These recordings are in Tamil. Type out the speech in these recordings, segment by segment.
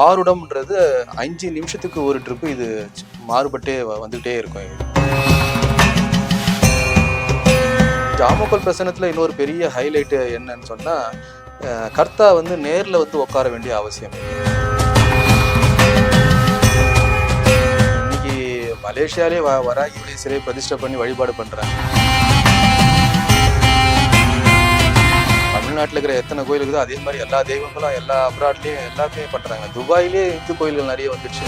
ஆறுடம்ன்றது அஞ்சு நிமிஷத்துக்கு ஒரு ட்ரிப்பு இது மாறுபட்டே வ- வந்துகிட்டே இருக்கும் ஜாமக்கல் பிரசனத்தில் இன்னொரு பெரிய ஹைலைட்டு என்னன்னு சொன்னால் கர்த்தா வந்து நேரில் வந்து உட்கார வேண்டிய அவசியம். இன்னைக்கு மலேசியாலே வ வராகியுடைய சிலையை பிரதிஷ்டை பண்ணி வழிபாடு பண்ணுறாங்க தமிழ்நாட்டில் இருக்கிற எத்தனை கோயில் இருக்குதோ அதே மாதிரி எல்லா தெய்வங்களும் எல்லா அப்ராட்லேயும் எல்லாத்தையும் பண்ணுறாங்க துபாயிலே இந்து கோயில்கள் நிறைய வந்துடுச்சு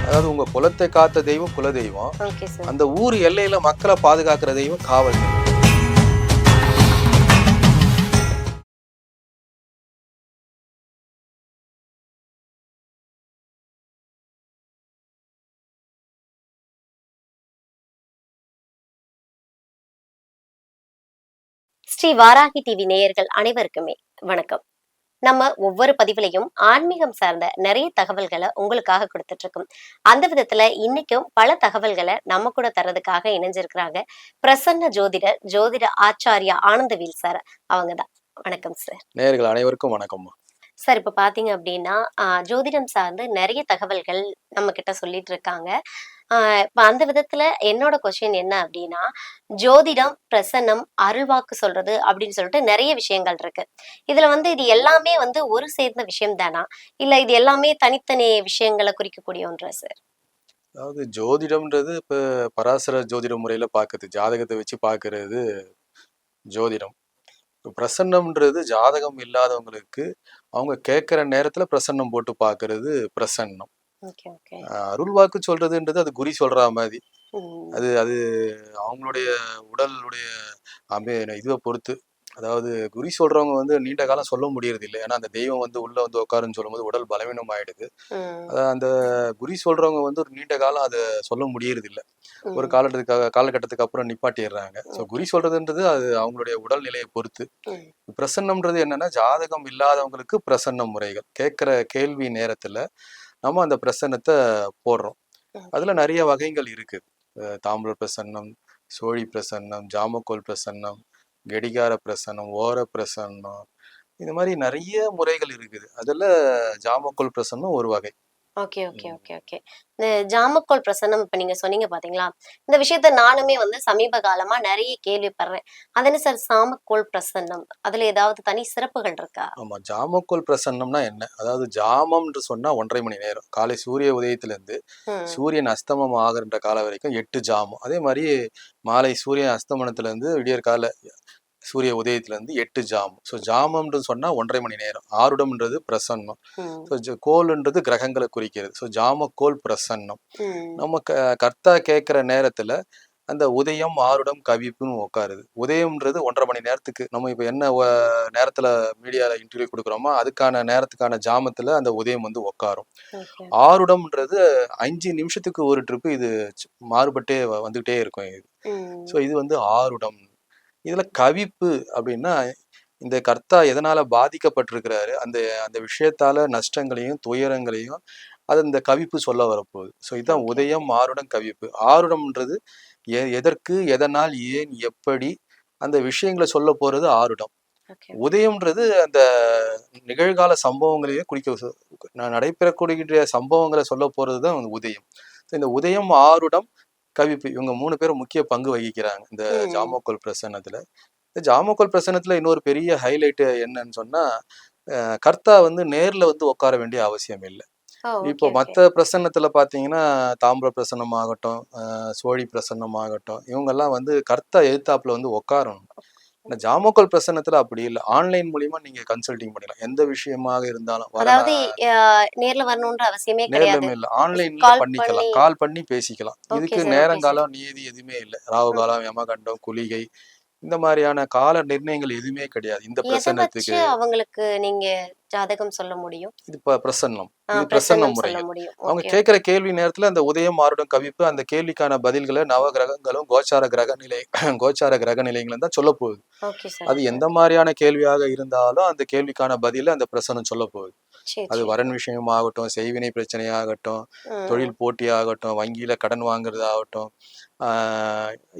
அதாவது உங்க குலத்தை காத்த தெய்வம் குல தெய்வம் அந்த ஊர் எல்லையில மக்களை பாதுகாக்கிற தெய்வம் காவல் தெய்வம். ஸ்ரீ வாராகி டிவி நேயர்கள் அனைவருக்குமே வணக்கம். நம்ம ஒவ்வொரு பதிவுலையும் ஆன்மீகம் சார்ந்த நிறைய தகவல்களை உங்களுக்காக கொடுத்துட்டு இருக்கோம் அந்த விதத்துல இன்னைக்கும் பல தகவல்களை நம்ம கூட தர்றதுக்காக இணைஞ்சிருக்கிறாங்க பிரசன்ன ஜோதிடர் ஜோதிட ஆச்சாரியா ஆனந்தவீல் சார் அவங்க தான் வணக்கம் சார் நேயர்கள் அனைவருக்கும் வணக்கம்மா சார் இப்ப பாத்தீங்க அப்படின்னா ஆஹ் ஜோதிடம் சார்ந்து நிறைய தகவல்கள் நம்ம கிட்ட சொல்லிட்டு இருக்காங்க இப்ப அந்த விதத்துல என்னோட கொஸ்டின் என்ன அப்படின்னா ஜோதிடம் பிரசன்னம் அருள்வாக்கு சொல்றது அப்படின்னு சொல்லிட்டு நிறைய விஷயங்கள் இருக்கு. இதுல வந்து இது எல்லாமே வந்து ஒரு சேர்ந்த விஷயம் தானா? இல்ல இது எல்லாமே தனித்தனி விஷயங்களை குறிக்கக்கூடிய ஒன்றா சார் அதாவது ஜோதிடம்ன்றது இப்போ பராசர ஜோதிட முறையில பாக்குறது ஜாதகத்தை வச்சு பார்க்கறது ஜோதிடம். இப்போ பிரசன்னம்ன்றது ஜாதகம் இல்லாதவங்களுக்கு அவங்க கேட்குற நேரத்துல பிரசன்னம் போட்டு பார்க்கறது பிரசன்னம். ஆஹ் அருள்வாக்கு சொல்றதுன்றது அது குறி சொல்ற மாதிரி அது அது அவங்களுடைய உடலுடைய அமை இதுவை பொறுத்து. அதாவது குறி சொல்றவங்க வந்து நீண்ட காலம் சொல்ல முடியறது இல்லை. ஏன்னா அந்த தெய்வம் வந்து உள்ள வந்து உட்காருன்னு சொல்லும்போது உடல் பலவீனம் ஆயிடுது அந்த குறி சொல்றவங்க வந்து ஒரு நீண்ட காலம் அதை சொல்ல முடியறது இல்லை. ஒரு காலகட்டத்துக்கு காலகட்டத்துக்கு அப்புறம் நிப்பாட்டிடுறாங்க. ஸோ குறி சொல்றதுன்றது அது அவங்களுடைய உடல்நிலையை பொறுத்து. பிரசன்னம்ன்றது என்னன்னா ஜாதகம் இல்லாதவங்களுக்கு பிரசன்ன முறைகள். கேட்குற கேள்வி நேரத்துல நம்ம அந்த பிரசன்னத்தை போடுறோம். அதுல நிறைய வகைகள் இருக்கு. தாம்பூல பிரசன்னம் சோழி பிரசன்னம் ஜாமக்கோல் பிரசன்னம் கடிகார பிரசன்னம் ஓர பிரசன்னம் இந்த மாதிரி நிறைய முறைகள் இருக்குது. அதுல ஜாமக்கோல் பிரசன்னம் ஒரு வகை. Okay okay okay okay. இந்த ஜாமக்கோல் பிரசன்னம் இப்ப நீங்க சொன்னீங்க பாத்தீங்களா? இந்த விஷயத்த நானுமே வந்து சமீப காலமா நிறைய கேள்விப்படுறேன். அது என்ன சார் சாமக்கோல் பிரசன்னம்? அதுல ஏதாவது தனி சிறப்புகள் இருக்கா? ஆமா ஜாமக்கோல் பிரசன்னம்னா என்ன? அதாவது ஜாமம்ன்று சொன்னா ஒன்றரை மணி நேரம். காலை சூரிய உதயத்துல இருந்து சூரியன் அஸ்தமம் ஆகின்ற காலம் வரைக்கும் எட்டு ஜாமம். அதே மாதிரி மாலை சூரியன் அஸ்தமனத்துல இருந்து விடியற் கால சூரிய உதயத்துல இருந்து எட்டு ஜாமம். ஸோ ஜாமம்ன்றது சொன்னா ஒன்றரை மணி நேரம். ஆருடம்ன்றது பிரசன்னம். ஸோ கோல்ன்றது கிரகங்களை குறிக்கிறது. ஸோ ஜாமக்கோல் பிரசன்னம். ம், நம்ம க கர்த்தா கேட்குற நேரத்துல அந்த உதயம் ஆருடம் கவிப்புன்னு உட்காருது உதயம்ன்றது ஒன்றரை மணி நேரத்துக்கு. நம்ம இப்போ என்ன நேரத்துல மீடியாவில் இன்டர்வியூ கொடுக்குறோமோ அதுக்கான நேரத்துக்கான ஜாமத்துல அந்த உதயம் வந்து உட்காரும் ஆருடம்ன்றது அஞ்சு நிமிஷத்துக்கு ஒரு ட்ரிப்பு இது மாறுபட்டே வந்துகிட்டே இருக்கும் இது. ஸோ இது வந்து ஆருடம். இதுல கவிப்பு அப்படின்னா இந்த கர்த்தா எதனால பாதிக்கப்பட்டிருக்கிறாரு? அந்த அந்த விஷயத்தால நஷ்டங்களையும் துயரங்களையும் அது இந்த கவிப்பு சொல்ல வரப்போகுது. ஸோ இதுதான். உதயம் ஆருடம் கவிப்பு. ஆருடம்ன்றது எ எதற்கு எதனால் ஏன் எப்படி அந்த விஷயங்களை சொல்ல போறது ஆருடம். உதயம்ன்றது அந்த நிகழ்கால சம்பவங்களையே குறிக்க நடைபெறக்கூடிய சம்பவங்களை சொல்ல போறது தான் உதயம் இந்த உதயம் ஆருடம் கவிப்பு. இவங்க மூணு பேரும் முக்கிய பங்கு வகிக்கிறாங்க. இந்த. ஜாமோக்கோல் பிரசன்னத்துல. இந்த ஜாமோக்கோல் பிரசன்னத்துல இன்னொரு பெரிய ஹைலைட் என்னன்னு சொன்னா கர்த்தா வந்து நேர்ல வந்து உட்கார வேண்டிய அவசியம் இல்லை. இப்போ. மற்ற பிரசன்னத்துல பாத்தீங்கன்னா தாமிர பிரசன்னம் ஆகட்டும் சோழி பிரசன்னம் ஆகட்டும் இவங்கெல்லாம் வந்து கர்த்தா எதிர்த்தாப்புல வந்து உட்காரணும். இந்த ஜாமோக்கல் பிரசன்னத்துல அப்படி இல்லை. ஆன்லைன் மூலியமா நீங்க கன்சல்டிங் பண்ணிக்கலாம் எந்த விஷயமாக இருந்தாலும் அதாவது நேர்ல வரணும்ன்ற அவசியமே கிடையாது. இல்ல. ஆன்லைன்ல Call பண்ணிக்கலாம். பண்ணி- கால் பண்ணி பேசிக்கலாம். இதுக்கு நேரங்காலம் நீதி எதுவுமே இல்லை. ராகு காலம் யமகண்டம் குளிகை இந்த மாதிரியான கால நிர்ணயங்கள் எதுவுமே கிடையாது. இந்த பிரசன்னத்துக்கு அவங்களுக்கு நீங்க ஜாதகம் சொல்ல முடியும். இது பிரசன்னம். இது பிரசன்ன பிரசன்னம் முடியும். அவங்க கேட்கிற கேள்வி நேரத்துல அந்த உதயம் மாறுடம் கவிப்பு அந்த கேள்விக்கான பதில்களை நவ கிரகங்களும் கோச்சார கிரக நிலை கோச்சார கிரக நிலைகளும் தான் சொல்ல போகுது. அது எந்த மாதிரியான கேள்வியாக இருந்தாலும் அந்த கேள்விக்கான பதில அந்த பிரசனம் சொல்ல போகுது. அது. வரன் விஷயமாகட்டும் செய்வினை பிரச்சனையாகட்டும் தொழில் போட்டியாகட்டும் வங்கியில கடன் வாங்குறது ஆகட்டும்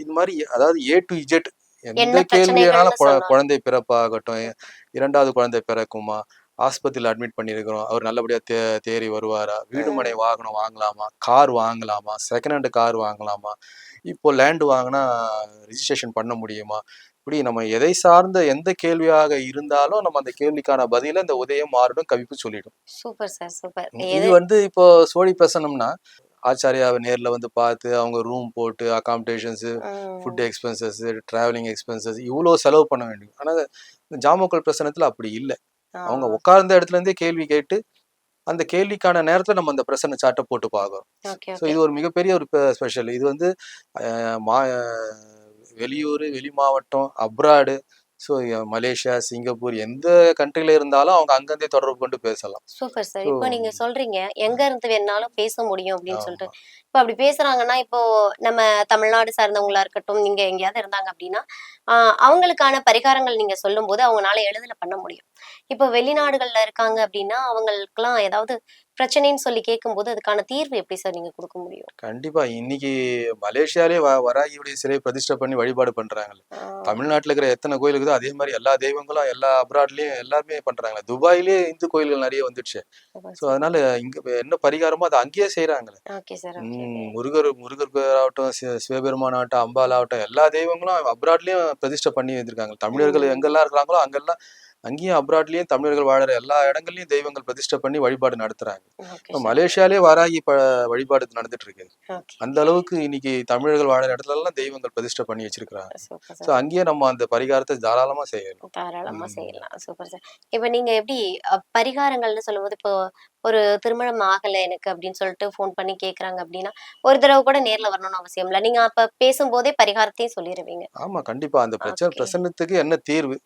இது மாதிரி அதாவது ஏ டு இஜெட் எந்த சொன்னாங்க? குழந்தை பிறப்பாகட்டும் இரண்டாவது குழந்தை பிறக்குமா ஆஸ்பத்திரியில் அட்மிட் பண்ணியிருக்கிறோம் அவர் நல்லபடியா தே தேறி வருவாரா வீடு மனை வாகனம் வாங்கலாமா கார் வாங்கலாமா செகண்ட் ஹேண்ட் கார் வாங்கலாமா இப்போ லேண்ட் வாங்கினா ரிஜிஸ்ட்ரேஷன் பண்ண முடியுமா? இப்படி நம்ம எதை சார்ந்த எந்த கேள்வியாக இருந்தாலும் நம்ம அந்த கேள்விக்கான பதில இந்த உதயம் மாறுடும் கவிப்பு சொல்லிடும். Super sir super. இது வந்து இப்போ சோழி பேசணும்னா ஆச்சாரியாவை நேர்ல வந்து பார்த்து அவங்க ரூம் போட்டு accommodations food expenses travelling expenses இவ்வளோ செலவு பண்ண வேண்டும். ஆனால் இந்த ஜாமக்கல் பிரசனத்தில் அப்படி இல்லை. அவங்க உட்கார்ந்த இடத்துல இருந்தே கேள்வி கேட்டு அந்த கேள்விக்கான நேரத்தில் நம்ம அந்த பிரசன்ன சாட்டை போட்டு பார்க்குறோம். ஸோ இது ஒரு மிகப்பெரிய ஒரு ஸ்பெஷல் இது வந்து மா வெளியூர் வெளி மாவட்டம் அப்ராடு ஸோ மலேசியா சிங்கப்பூர் எந்த கண்ட்ரில இருந்தாலும் அவங்க அங்கேருந்தே தொடர்பு கொண்டு பேசலாம். சூப்பர் சார் இப்போ நீங்க சொல்றீங்க எங்க இருந்து வேணாலும் பேச முடியும் அப்படின்னு. சொல்லிட்டு. இப்போ அப்படி பேசுறாங்கன்னா இப்போ நம்ம தமிழ்நாடு சார்ந்தவங்களா இருக்கட்டும் நீங்க எங்கேயாவது இருந்தாங்க அப்படின்னா அவங்களுக்கான பரிகாரங்கள் நீங்க சொல்லும்போது அவங்களால எளிதில பண்ண முடியும். இப்போ வெளிநாடுகள்ல இருக்காங்க அப்படின்னா அவங்களுக்குலாம் ஏதாவது பிரச்சனைன்னு சொல்லி கேட்கும்போது அதுக்கான தீர்வு எப்படி சார் நீங்க கொடுக்க முடியும்? கண்டிப்பா. இன்னைக்கு மலேசியாலே வராகியுடைய சிலை பிரதிஷ்டை பண்ணி வழிபாடு பண்றாங்கல்ல. தமிழ்நாட்டுல இருக்கிற எத்தனை கோயில் இருக்குதோ அதே மாதிரி எல்லா தெய்வங்களும் எல்லா அப்ராட்லயும் எல்லாருமே பண்றாங்க துபாயிலே இந்து கோயில்கள் நிறைய வந்துடுச்சு. ஸோ அதனால இங்க என்ன பரிகாரமோ அதை அங்கேயே செய்யறாங்களே முருகர் முருகர் ஆகட்டும் சிவபெருமான் ஆகட்டும் அம்பாள் ஆகட்டும் எல்லா தெய்வங்களும் அப்ராட்லயும் பிரதிஷ்டை பண்ணி வச்சிருக்காங்க. தமிழர்கள். எங்கெல்லாம் இருக்கிறாங்களோ அங்கெல்லாம் அங்கேயும் அப்ராட்லயும் தமிழர்கள் வாழற எல்லா இடங்கள்லயும் தெய்வங்கள் பிரதிஷ்டை பண்ணி வழிபாடு நடத்துறாங்க. இப்போ மலேசியாலே வராகி ப வழிபாடு நடந்துட்டு இருக்கு அந்த அளவுக்கு இன்னைக்கு தமிழர்கள் வாழற இடத்துல எல்லாம் தெய்வங்கள் பிரதிஷ்டை பண்ணி வச்சிருக்கிறாங்க. ஸோ அங்கேயே நம்ம அந்த பரிகாரத்தை தாராளமா செய்யலாம். தாராளமா. செய்யலாம். Super sir. இப்போ நீங்க எப்படி பரிகாரங்கள்னு சொல்லும்போது இப்போ ஒரு திருமணம் ஆகல எனக்கு அப்படின்னு சொல்லிட்டு ஃபோன் பண்ணி கேக்குறாங்க அப்படின்னா ஒரு தடவை கூட நேர்ல வரணும்னு அவசியம் இல்லை. நீங்க அப்ப பேசும்போதே பரிகாரத்தையும் சொல்லிடுவீங்க ஆமா கண்டிப்பா. அந்த பிரச்சனை. பிரசன்னத்துக்கு என்ன தீர்வு?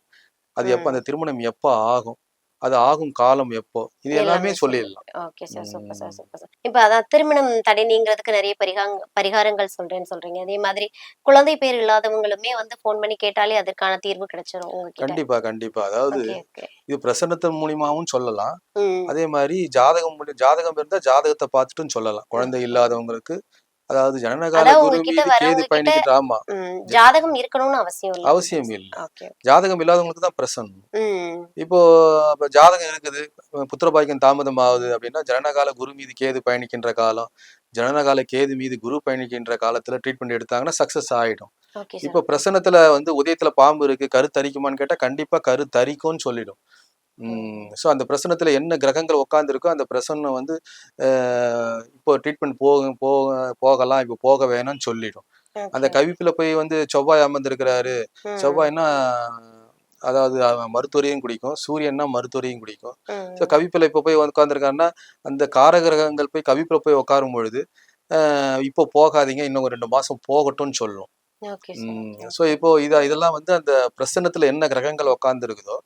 அது எப்போ. அந்த திருமணம் எப்போ ஆகும்? அது ஆகும் காலம் எப்போ? இது எல்லாமே சொல்லிடலாம். Okay sir. Super sir. Super sir. இப்போ அதான் திருமணம் தடை நீங்கிறதுக்கு நிறைய பரிகாங்க பரிகாரங்கள் சொல்றேன்னு சொல்றீங்க. அதே மாதிரி குழந்தை பேர் இல்லாதவங்களுமே வந்து ஃபோன் பண்ணி கேட்டாலே அதற்கான தீர்வு கிடைச்சிரும் உங்ககிட்ட. கண்டிப்பா கண்டிப்பா. அதாவது இது பிரசன்னத்தின் மூலியமாவும் சொல்லலாம். அதே மாதிரி ஜாதகம் ஜாதகம் இருந்தா ஜாதகத்தை பார்த்துட்டும் சொல்லலாம். குழந்தை இல்லாதவங்களுக்கு அதாவது ஜனனகால கேது கிட்ட பயணிக்கிட்டு ஆமா ஜாதகம் இருக்கணும்னு அவசியம் இல்லை அவசியம் இல்லை. ஜாதகம் இல்லாதவங்களுக்கு தான் பிரசன்னம். இப்போ ஜாதகம் இருக்குது. புத்திர பாக்கியம் தாமதம் ஆகுது அப்படின்னா ஜனனகால குரு மீது கேது பயணிக்கின்ற காலம் ஜனனகால கேது மீது குரு பயணிக்கின்ற காலத்துல ட்ரீட்மெண்ட் எடுத்தாங்கன்னா சக்சஸ் ஆயிடும். இப்போ பிரசனத்துல வந்து உதயத்துல பாம்பு இருக்கு கரு தரிக்குமான்னு கேட்டா கண்டிப்பா கரு தரிக்கும்னு சொல்லிடும். ஸோ அந்த பிரசனத்துல என்ன கிரகங்கள் உட்காந்துருக்கோ அந்த பிரசன்னம் வந்து இப்போ ட்ரீட்மெண்ட் போக போக போகலாம் இப்போ போக வேணும்னு சொல்லிடும். அந்த கவிப்புல போய் வந்து செவ்வாய் அமர்ந்திருக்கிறாரு. செவ்வாய்னா அதாவது மருத்துவரையும் குடிக்கும். சூரியன்னா மருத்துவரையும் குடிக்கும். ஸோ கவிப்பில் இப்போ போய் உட்காந்துருக்காருன்னா அந்த காரகிரகங்கள் போய் கவிப்பில் போய் உட்காரும் பொழுது இப்போ போகாதீங்க இன்னும் ரெண்டு மாசம் போகட்டும்னு சொல்லும். ஸோ இப்போ இத இதெல்லாம் வந்து அந்த பிரசன்னத்துல என்ன கிரகங்கள் உட்கார்ந்து இருக்குதோ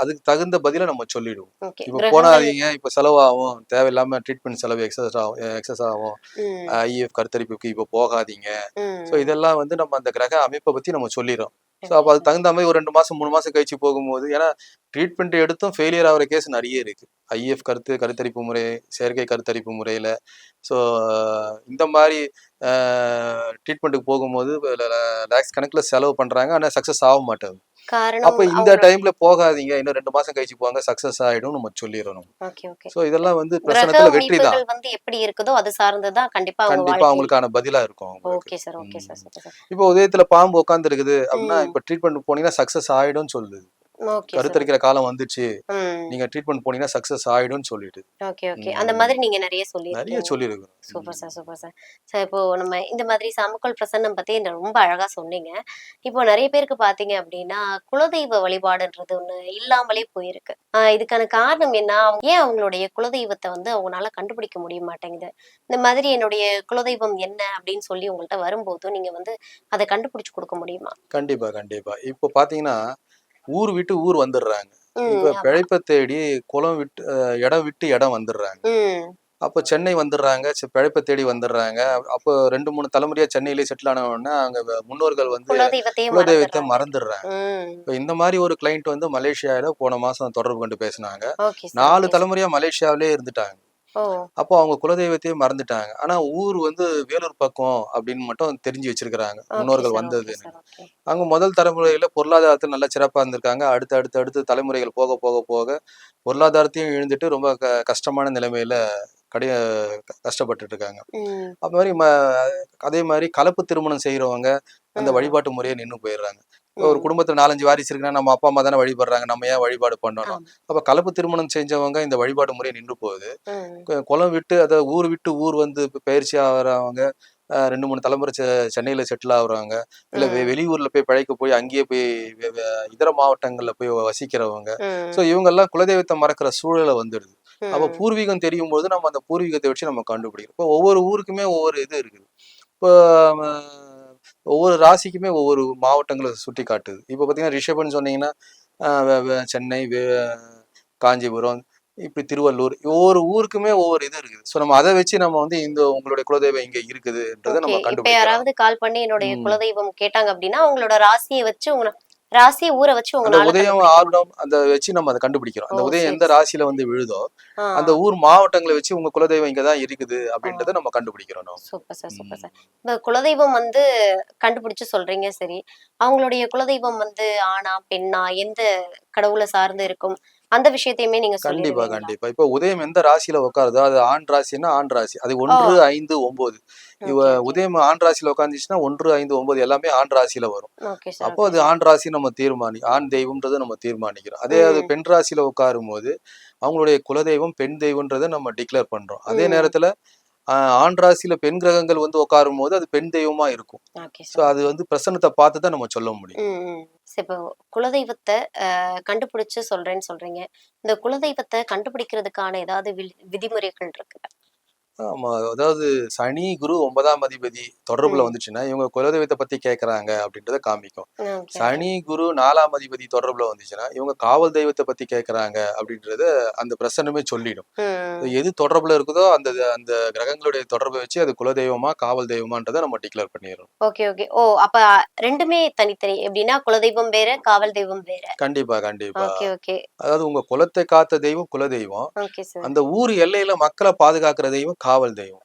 அதுக்கு தகுந்த பதிலை நம்ம சொல்லிடுவோம். இப்போ போனாதீங்க இப்போ செலவாகும் தேவையில்லாம ட்ரீட்மெண்ட் செலவு எக்ஸஸ் ஆகும் எக்ஸஸ் ஆகும் ஐஎஃப் கருத்தரிப்புக்கு இப்போ போகாதீங்க. ஸோ இதெல்லாம் வந்து நம்ம அந்த கிரக அமைப்பை பத்தி நம்ம சொல்லிடுறோம். ஸோ அப்போ அதுக்கு தகுந்த மாதிரி ஒரு ரெண்டு மாசம் மூணு மாசம் கழிச்சு போகும்போது ஏன்னா ட்ரீட்மெண்ட் எடுத்தும் ஃபெயிலியர் ஆகிற கேஸ் நிறைய இருக்கு. ஐஎஃப் கருத்து கருத்தரிப்பு முறை செயற்கை கருத்தரிப்பு முறையில. ஸோ இந்த மாதிரி ட்ரீட்மெண்ட்டுக்கு போகும்போது லேக்ஸ் கணக்குல செலவு பண்றாங்க. ஆனா சக்சஸ் ஆக மாட்டாது காரணம் அப்போ இந்த டைம்ல போகாதீங்க. இன்னும் ரெண்டு மாசம் கழிச்சு போங்க. சக்சஸ் ஆயிடும் நம்ம சொல்லிடணும் ஸோ இதெல்லாம் வந்து பிரச்சனத்துல வெற்றி தான். வந்து எப்படி இருக்குதோ அது சார்ந்துதான் கண்டிப்பா கண்டிப்பா அவங்களுக்கான பதிலா இருக்கும் ஓகே சார் ஓகே சார் இப்போ உதயத்துல பாம்பு உட்கார்ந்து இருக்குது அப்படின்னா. இப்ப ட்ரீட்மெண்ட் போனீங்கன்னா சக்சஸ் ஆயிடும்னு சொல்லுது. கருத்தரிக்கிற காலம் வந்துச்சு. நீங்க ட்ரீட்மெண்ட் போனீங்கன்னா சக்சஸ் ஆயிடும்னு சொல்லிட்டு. Okay okay. அந்த மாதிரி நீங்க நிறைய நிறைய சொல்லி சொல்லியிருக்கோம் super sir super sir. Sir இப்போ நம்ம இந்த மாதிரி சாமக்கல் பிரசன்னம் பத்தி ரொம்ப அழகா சொன்னீங்க. இப்போ நிறைய பேருக்கு பாத்தீங்க அப்படின்னா குலதெய்வ வழிபாடுன்றது ஒண்ணு இல்லாமலே போயிருக்கு. இதுக்கான காரணம் என்ன? ஏன் அவங்களுடைய குலதெய்வத்தை வந்து அவங்களால கண்டுபிடிக்க முடிய மாட்டேங்குது? இந்த மாதிரி என்னுடைய குலதெய்வம் என்ன அப்படின்னு சொல்லி உங்கள்ட்ட வரும்போது நீங்க வந்து அதை கண்டுபிடிச்சு கொடுக்க முடியுமா? கண்டிப்பா கண்டிப்பா. இப்போ பாத்தீங்கன்னா ஊர் விட்டு ஊர் வந்துடுறாங்க இப்ப. பிழைப்பை தேடி குளம் விட்டு இடம் விட்டு இடம் வந்துடுறாங்க அப்போ சென்னை வந்துடுறாங்க பிழைப்பை தேடி வந்துடுறாங்க அப்போ ரெண்டு மூணு தலைமுறையா சென்னையிலே செட்டில் ஆன உடனே அங்க முன்னோர்கள் வந்து குலதெய்வத்தை மறந்துடுறாங்க. இப்போ இந்த மாதிரி ஒரு கிளைண்ட் வந்து மலேசியால போன மாசம் தொடர்பு கொண்டு பேசினாங்க. நாலு. தலைமுறையா மலேசியாவிலே இருந்துட்டாங்க. அப்போ அவங்க குலதெய்வத்தையே மறந்துட்டாங்க. ஆனா ஊர் வந்து வேலூர் பக்கம் அப்படின்னு மட்டும் தெரிஞ்சு வச்சிருக்கிறாங்க. முன்னோர்கள் வந்தது அவங்க முதல் தலைமுறையில பொருளாதாரத்தில் நல்லா சிறப்பா இருந்திருக்காங்க. அடுத்து அடுத்து அடுத்து தலைமுறைகள் போக போக போக பொருளாதாரத்தையும் இழந்துட்டு ரொம்ப க கஷ்டமான நிலைமையில கடைய க- கஷ்டப்பட்டுட்டு இருக்காங்க அது மாதிரி அதே மாதிரி கலப்பு திருமணம் செய்யறவங்க அந்த. வழிபாட்டு முறையை நின்று போயிடுறாங்க. ஒரு. குடும்பத்துல நாலஞ்சு வாரிசு இருக்குன்னா நம்ம அப்பா அம்மா தானே வழிபடுறாங்க நம்ம ஏன் வழிபாடு பண்ணணும். அப்ப கலப்பு திருமணம் செஞ்சவங்க இந்த வழிபாட்டு முறை நின்று போகுது குளம் விட்டு அதை ஊர் விட்டு ஊர் வந்து இப்ப பயிற்சி ஆகிறவங்க ரெண்டு மூணு தலைமுறை செ- சென்னையில செட்டில் ஆகுறவங்க இல்ல. வெளியூர்ல போய் பிழைக்க போய் அங்கேயே போய் இதர மாவட்டங்கள்ல போய் வசிக்கிறவங்க ம். ஸோ இவங்கெல்லாம் குலதெய்வத்தை மறக்கிற சூழலை வந்துடுது அப்போ. பூர்வீகம் தெரியும் போது நம்ம அந்த பூர்வீகத்தை வச்சு நம்ம கண்டுபிடிக்கிறோம் இப்போ ஒவ்வொரு ஊருக்குமே ஒவ்வொரு இது இருக்குது இப்போ ஒவ்வொரு ராசிக்குமே ஒவ்வொரு மாவட்டங்களை சுட்டி காட்டுது. இப்போ பார்த்தீங்கன்னா ரிஷபம்னு சொன்னீங்கன்னா சென்னை காஞ்சிபுரம் இப்படி திருவள்ளூர் ஒவ்வொரு ஊருக்குமே ஒவ்வொரு இது இருக்குது. ஸோ நம்ம அதை வச்சு நம்ம வந்து இந்த உங்களுடைய குலதெய்வம் இங்க இருக்குதுன்றதை நம்ம கண்டுபிடிக்கிறோம் யாராவது கால் பண்ணி என்னுடைய. குலதெய்வம் கேட்டாங்க அப்படின்னா அவங்களோட ராசியை வச்சு உங்க ராசியை ஊரை வச்சு அந்த உதயம் ஆர்டம் அந்த வச்சு நம்ம அதை கண்டுபிடிக்கிறோம். அந்த உதயம் எந்த. ராசியில வந்து விழுதோ அந்த ஊர் மாவட்டங்களை வச்சு உங்க குலதெய்வம் இங்கதான் இருக்குது அப்படின்றத நம்ம கண்டுபிடிக்கிறோம் சூப்பர் சார் சூப்பர். சார். இப்ப குலதெய்வம் வந்து கண்டுபிடிச்சு சொல்றீங்க சரி. அவங்களுடைய குலதெய்வம் வந்து ஆணா பெண்ணா எந்த கடவுளை சார்ந்து இருக்கும்? அந்த விஷயத்தையுமே நீங்க கண்டிப்பா கண்டிப்பா. இப்ப உதயம் எந்த ராசியில உட்காருதோ அது ஆண் ராசின்னா ஆண் ராசி. அது ஒன்று ஐந்து ஒன்பது இவ உதயம் ஆண் ராசியில உட்காந்துச்சுன்னா ஒன்று ஐந்து ஒன்பது எல்லாமே ஆண் ராசியில வரும். அப்போ அது ஆண் ராசி நம்ம தீர்மானி ஆண் தெய்வம்ன்றதை நம்ம தீர்மானிக்கிறோம். அதே அது. பெண் ராசியில உட்காரும் போது அவங்களுடைய குலதெய்வம் பெண் தெய்வம்ன்றதை நம்ம டிக்ளேர் பண்றோம். அதே. நேரத்துல ஆண் ராசியில பெண் கிரகங்கள் வந்து உட்காரும் போது அது பெண் தெய்வமா இருக்கும். ஸோ சார் அது வந்து பிரசன்னத்தை பார்த்து தான் நம்ம சொல்ல முடியும். இப்போ குலதெய்வத்தை கண்டுபிடிச்சு சொல்றேன்னு சொல்றீங்க. இந்த குலதெய்வத்தை கண்டுபிடிக்கிறதுக்கான ஏதாவது விதிமுறைகள் இருக்கு ஆமா. அதாவது சனி குரு ஒன்பதாம் அதிபதி தொடர்புல. வந்துச்சுன்னா இவங்க குலதெய்வத்தை பத்தி கேக்குறாங்க அப்படின்றத காமிக்கும். சனி குரு நாலாம் அதிபதி தொடர்புல வந்துச்சுன்னா இவங்க காவல் தெய்வத்தை பத்தி கேக்குறாங்க அப்படின்றத அந்த பிரசன்னமே சொல்லிடும். எது தொடர்புல இருக்குதோ அந்த அந்த கிரகங்களுடைய தொடர்பை வச்சு அது குலதெய்வமா காவல் தெய்வமான்றதை நம்ம டிக்ளேர் பண்ணிடுறோம் ஓகே ஓகே. ஓ அப்ப ரெண்டுமே தனித்தனி. எப்படின்னா குலதெய்வம் வேற காவல் தெய்வம் வேற. கண்டிப்பா கண்டிப்பா. அதாவது உங்க குலத்தை காத்த தெய்வம் குலதெய்வம். அந்த ஊர் எல்லையில மக்களை பாதுகாக்கிற தெய்வம் காவல் தெய்வம்.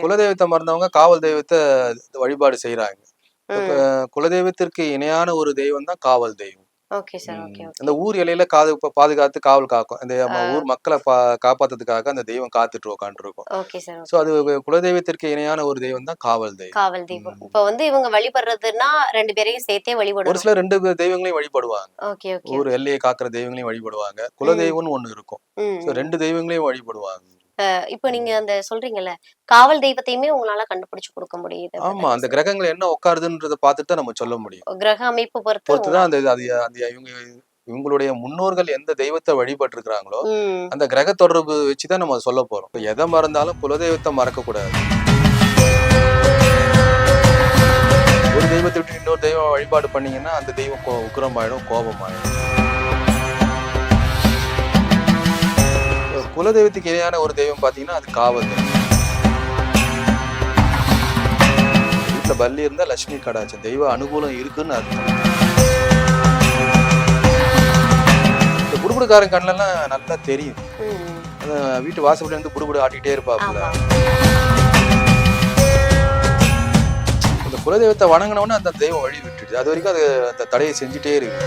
குலதெய்வத்தை மறந்தவங்க காவல் தெய்வத்தை வழிபாடு செய்யறாங்க குலதெய்வத்திற்கு இணையான ஒரு தெய்வம் தான் காவல் தெய்வம். அந்த ஊர் எல்லையில காது பாதுகாத்து காவல் காக்கும். ஆ. ஊர் மக்களை பா காப்பாத்துறதுக்காக அந்த தெய்வம் காத்துட்டு உட்காந்துருக்கும் ஓகே சார் சோ அது குலதெய்வத்திற்கு இணையான ஒரு தெய்வம் தான் காவல் தெய்வம். காவல் தெய்வம். இப்ப வந்து இவங்க வழிபடுறதுன்னா ரெண்டு பேரையும் சேர்த்தே ஒரு வழிபடணும் சிலர் ரெண்டு தெய்வங்களையும் வழிபடுவாங்க. ஊர் எல்லையை காக்கிற தெய்வங்களையும் வழிபடுவாங்க. குலதெய்வம்னு ஒண்ணு இருக்கும். ரெண்டு தெய்வங்களையும் வழிபடுவாங்க. இப்போ நீங்க அந்த சொல்றீங்கல்ல காவல் தெய்வத்தையுமே உங்களால கண்டுபிடிச்சு கொடுக்க முடியுது ஆமா அந்த? கிரகங்கள் என்ன உட்காருதுன்றத பார்த்துட்டு நம்ம சொல்ல முடியும். கிரக அமைப்பு பொறுத்து பொறுத்து தான் அந்த அது அந்த இவங்க இவங்களுடைய முன்னோர்கள் எந்த தெய்வத்தை வழிபட்டிருக்கிறாங்களோ ம். அந்த கிரக தொடர்பு வச்சு தான் நம்ம சொல்ல போறோம். எதை மறந்தாலும் குலதெய்வத்தை மறக்க கூடாது ஒரு தெய்வத்தை விட்டு இன்னொரு தெய்வம் வழிபாடு பண்ணீங்கன்னா அந்த தெய்வம் உக்கிரமாயிடும் கோபமாயிடும். குலதெய்வத்துக்கு இணையான ஒரு தெய்வம் பாத்தீங்கன்னா அது காவல் தெய்வம். வீட்டுல பல்லி இருந்தா லட்சுமி கடாச்சம் தெய்வ அனுகூலம் இருக்குன்னு அர்த்தம். இந்த புடுபுடுக்காரன் கண்ணெல்லாம் நல்லா தெரியும். வீட்டு வாசப்படி இருந்து புடுபுடு ஆட்டிட்டே இருப்பாப்புல. அந்த குலதெய்வத்தை வணங்கினவொன்னே அந்த தெய்வம் வழி விட்டுடுது. அது வரைக்கும் அது அந்த தடையை செஞ்சுட்டே இருக்கு.